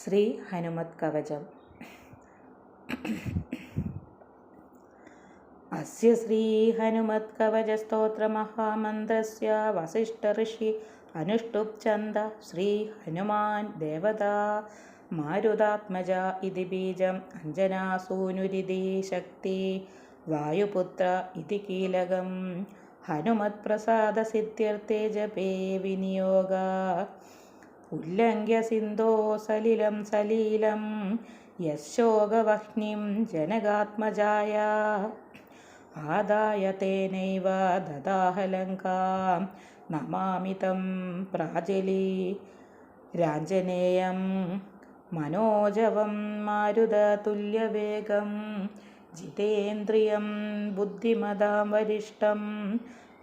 ശ്രീ ഹനുമത് കവചം. അസ്യ ശ്രീ ഹനുമത് കവചസ്തോത്രമഹാമന്ത്രസ്യ വസിഷ്ഠഋഷി അനുഷ്ടുപ് ചന്ദ ശ്രീ ഹനുമാൻ ദേവതാ മാരുതാത്മജ ഇതി ബീജം അഞ്ജനാസൂനുരിതി ശക്തി വായുപുത്ര ഇതി കീലകം ഹനുമത് പ്രസാദ സിദ്ധ്യർത്ഥേ ജപേ വിനിയോഗ. ഉല്ലംഘ്യ സിന്ധോ സലിലം സലീലം യശോകവഹ്നിം ജനകാത്മജായ. ആദായ തേനൈവ ദദാഹലങ്കാം നമാമിതം പ്രാജലി രാഞ്ജനേയം മനോജവം മാരുതതുല്യവേഗം ജിതേന്ദ്രിയം ബുദ്ധിമതാം വരിഷ്ടം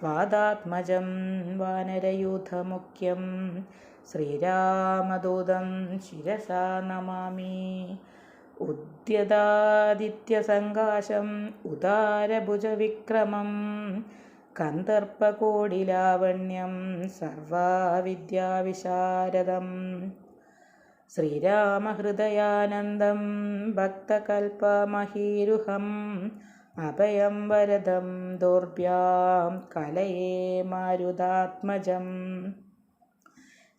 വാദാത്മജം വാനരയൂഥമുഖ്യം ശ്രീരാമദൂതം ശിരസാ നമാമി. ഉദ്യതാദിത്യസങ്കാശം ഉദാരഭുജവിക്രമം. കന്ദർപ്പകോടിലാവണ്യം സർവാവിദ്യാവിശാരദം. ശ്രീരാമഹൃദയാനന്ദം ഭക്തകൽപ്പമഹീരുഹം അഭയം വരദം ദോർഭ്യാം കലയേ മാരുതാത്മജം.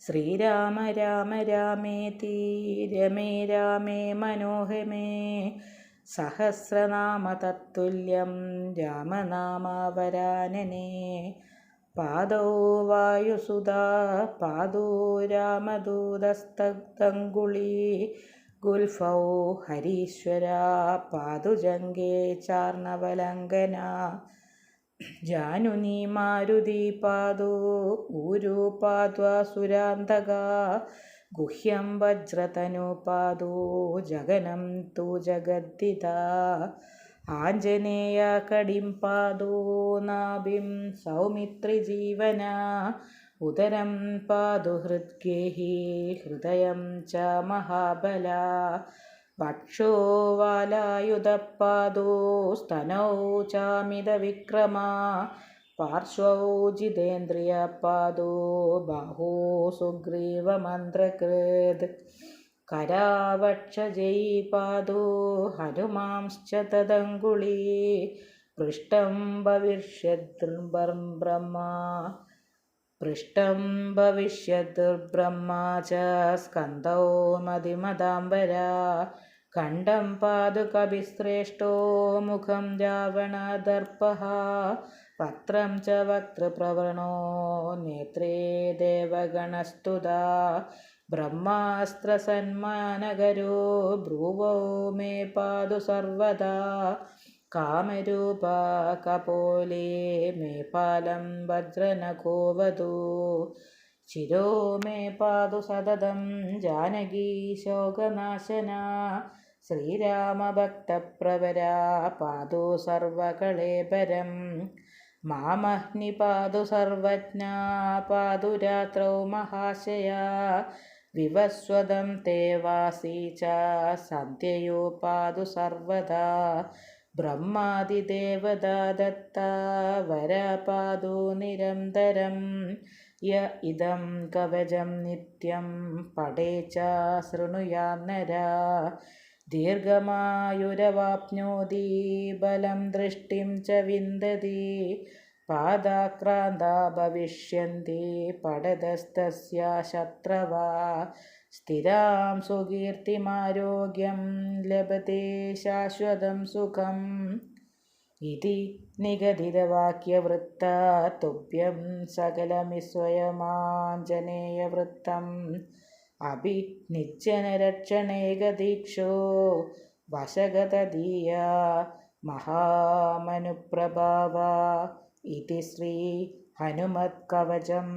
ശ്രീരാമ രാമ രാമേതി രമേ രാമേ മനോഹമേ സഹസ്രനാമ തത്തുല്യം രാമനാമാവരാനനെ. പാദോ വായുസുതാ പാദോ രാമദൂതസ്തങ്കുളി ഗുൽഫൗ ഹരീശ്വര പാതുജംഗേ ചാർണവലംഘന. ജാനുനി മാരുതി പാദോ ഊരു പാദ്വാസുരാന്തക ഗുഹ്യം വജ്രതനു പാദോ ജഗനം തു ജഗദ്ദിത ആഞ്ജനേയ കടിം പാദോ നാഭിം സൗമിത്രിജീവന ഉദരം പാദു ഹൃദ്ഗേഹി ഹൃദയം ച മഹാബല വക്ഷോ വാലായുധപാദോ സ്തനൗ ചാമിതവിക്രമാ പാർശ്വൗ ജിതേന്ദ്രിയപാദോ ബാഹോ पृष्ठं കരാവക്ഷജൈപാദോ ഹനുമാംശ്ച തദങ്കുളീ പൃഷ്ടം ഭവിഷ്യദ്ബർം ബ്രഹ്മ കണ്ഠം പാതുകവിശ്രേഷ്ഠോ മുഖം രാവണദർപ്പഃ വക്രം ച വക്തൃപ്രവണോ നേത്രേ ദേവഗണസ്തുതാ. ബ്രഹ്മാസ്ത്രസന്മാനകരോ ഭ്രുവോ മേ പാതു സർവദാ. കാമരൂപ കപോലേ മേ പാലം വജ്രനഖോവതു ശിരോ മേ പാതു സതതം ജാനകീ ശോകനാശന. ശ്രീരാമഭക്തപ്രവരാ പാതു സർവകളേബരം മാമഹ്നി പാതു സർവജ്ഞാ പാതു രാത്രൗ മഹാശയാ. വിവസ്വദം തേ വാസീ ച പാതു സർവദാ. ബ്രഹ്മാതിദേവതാ ദത്ത വരപാദോ നിരന്തരം. യ ഇതം കവചം നിത്യം പടേ ച ശൃണുയാന്നര ദീർഘമായുരവാപ്നോതി ബലം ദൃഷ്ടിം ച വിന്ദതി പാദാക്രാന്താ ഭവിഷ്യന്തി പടതസ്തസ്യ ശത്രവാ സ്ഥിരാം സുകീർത്തിമാരോഗ്യം ലഭത്തെ ശാശ്വതം സുഖം ഇതി നിഗദിതവാക്യവൃത്ത തുഭ്യം സകലമിസ്വയമാഞ്ജനേയവൃത്തം അഭി നിജ്ജനരക്ഷണേകദീക്ഷോ വശഗതദീയ മഹാമനുപ്രഭാവ ഇതി ശ്രീ ഹനുമത്കവചം